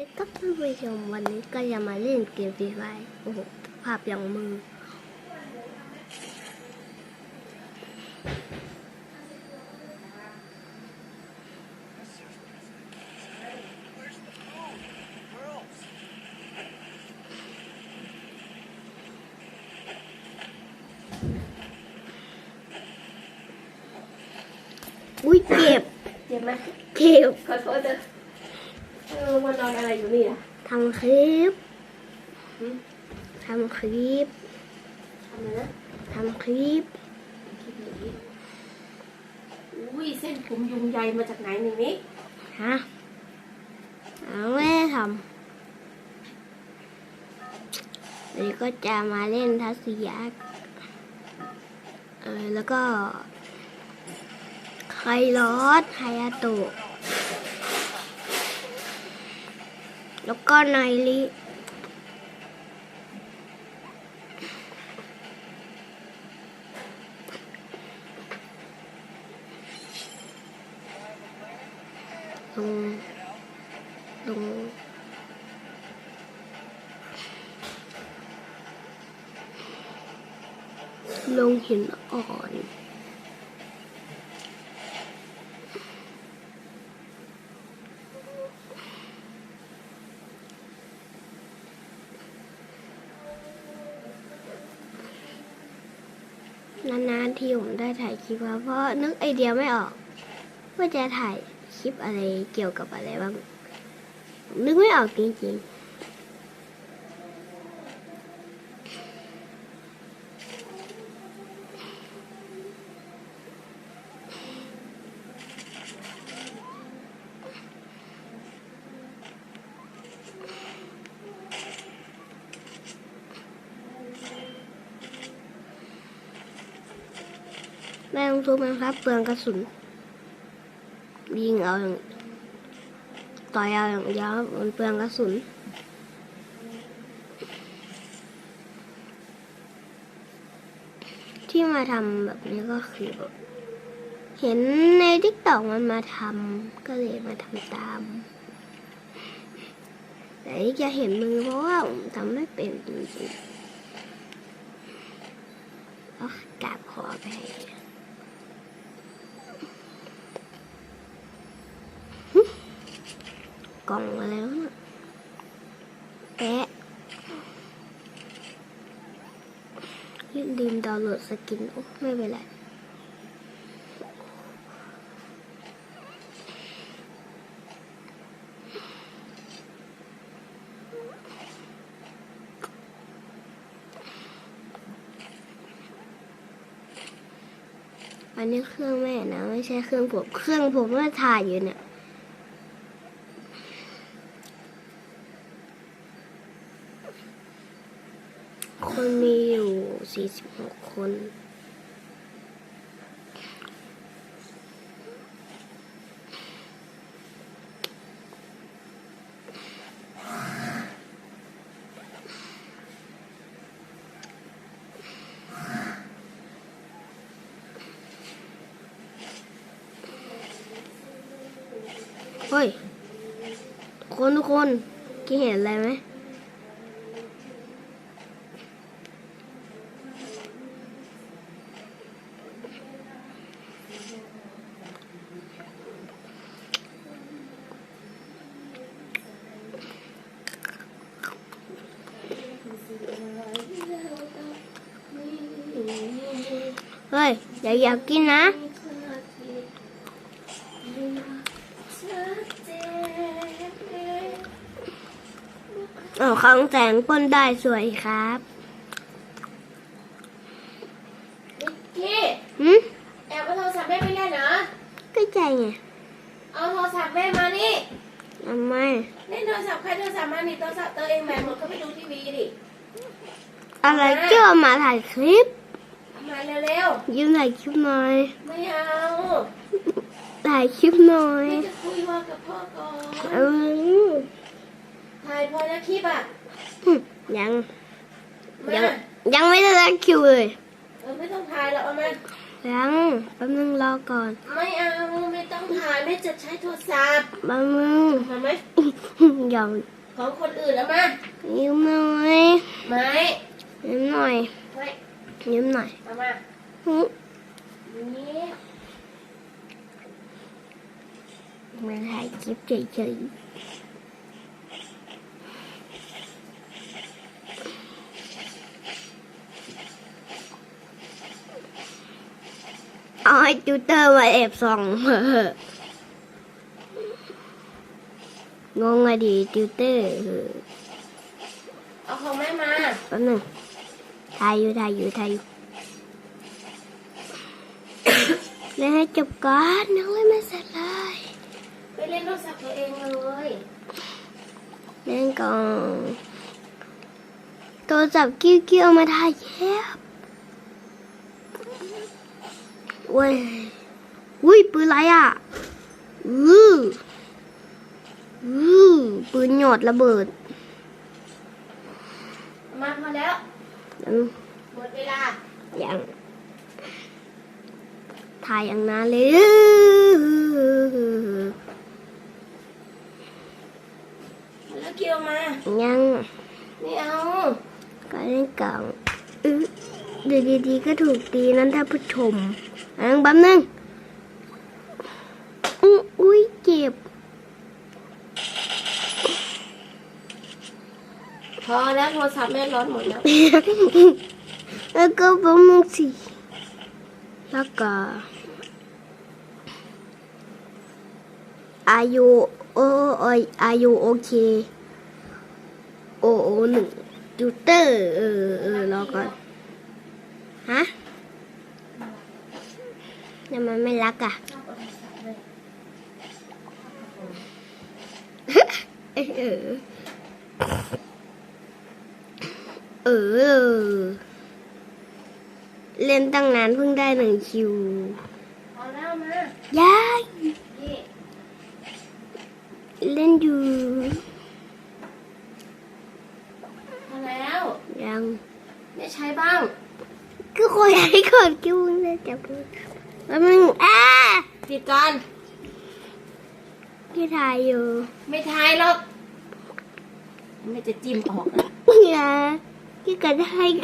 สวัสดีครับท่านผู้ชมวันนี้ก็จะมาเล่นเกมฟรีไฟโอ้โหภาพอย่างมือ อุ้ยเจ็บ เจ็บไหมเจ็บขอโทษเถอะ เออมันนอนอะไรอยู่นี่อะทำคลิปหืมทำคลิปทำอะไรนะทำคลิปคิดหนีอุ้ยเส้นผมยุงใยมาจากไหนนี่นี่ฮะเอาไม่ได้ทำวันนี้ก็จะมาเล่นทัศยักษ์เออแล้วก็ไคลอสไฮอาโตะ แล้วก็ไนลิลงลงลงหินอ่อน นานๆที่ผมได้ถ่ายคลิปครับเพราะนึกไอเดียไม่ออก ว่าจะถ่ายคลิปอะไรเกี่ยวกับอะไรบ้างนึกไม่ออกจริงๆ แม่ลงทุนมันครับเปลืองกระสุน ยิงเอาอย่างต่อยเอาอย่างเดียวมันเปลืองกระสุนที่มาทำแบบนี้ก็คือแบบเห็นในทิกตอกมันมาทำก็เลยมาทำตาม แต่จะเห็นมือเพราะว่าผมทำไม่เป็นจริงๆก็กราบขอไป กล่องมาแล้วนะแปะลืมดาวน์โหลดสกินโอ้ไม่เป็นไรอันนี้เครื่องแม่นะ ไม่ใช่เครื่องผม เครื่องผมว่าถ่ายอยู่เนี่ย คนมีอยู่ 46 คน เฮ้ยทุกคนทุกคนคิดเห็นอะไรไหม เฮ้ยอย่าอยากกินนะเออของแสงปนได้สวยครับพี่หืมแอบเอาโทรศัพท์แม่ไปเล่นเหรอก็ใจไง เอาโทรศัพท์แม่มานี่ทำไมเล่นโทรศัพท์ใครโทรศัพท์มานี่โทรศัพท์ตัวเองแบตหมดก็ไปดูทีวีดิ อะไรเกี่ยวมาถ่ายคลิปเอา มาเร็วยืมถ่ายคลิปหน่อยๆ ไม่เอาถ่ายคลิปหน่อยไม่จะคุยว่ากับพ่อก่อนเออถ่ายพอนะคลิปอะยังมายังยังไม่ได้รักคิวเลย เออไม่ต้องถ่ายหรอกเอามา ยังแป๊บนึงรอก่อนไม่เอาไม่ต้องถ่ายไม่จะใช้โทรศัพท์แป๊บนึงมาไหมยอมของคนอื่นเอามายืมหน่อยไม้ยืมหน่อยไม้ ยืมหน่อยเอามาหึนี่มาถ่ายคลิปเฉยๆเอาให้จูเตอร์มาแอบส่องงงอะดิติวเตอร์ เอาของแม่มาแป๊บหนึง ถ่ายอยู่ถ่ายอยู่ถ่ายอยู่เล่นให้จบก่อนยังเล่นไม่เสร็จเลยไปเล่นโทรศัพท์ตัวเองเลยเล่นก่อนโทรศัพท์กิ้วกิ้วเอามาถ่ายแคบเว้ยอุ้ยปืนอะไรอะอืออือปืนหยอดระเบิดเอามาพอแล้วอืม หมดเวลา อย่าง ถ่ายอย่างนั้นเลยแล้วเกี่ยวมา ยัง ไม่เอา ก็เล่นกล่องอื้อเดี๋ยวดีๆก็ถูกตีนั้นท่านผู้ชมอังแป๊บนึงอุ๊ยอุ้ยเจ็บ พอแล้วโทรศัพท์แม่ร้อนหมดแล้ว แล้วก็แป๊บนึงสิแล้วก็ อายุโอโอยอายุโอเค โอโอหนึ่งจูเตอร์เออเออรอก่อน ฮะทำไมไม่รักอะชอบเอาโทรศัพท์เลยเอ อเออ เล่นตั้งนานเพิ่งได้หนึ่งคิวพอแล้วมายายนี่เล่นอยู่พอแล้ว ยังไม่ใช้บ้างก็คอยให้ก่อนคิวเลยจับมือแล้วมึงอ้าปิดก่อนพี่ถ่ายอยู่ ไม่ทายหรอก ไม่จะจิ้มออกอะ อย่าพี่กัดให้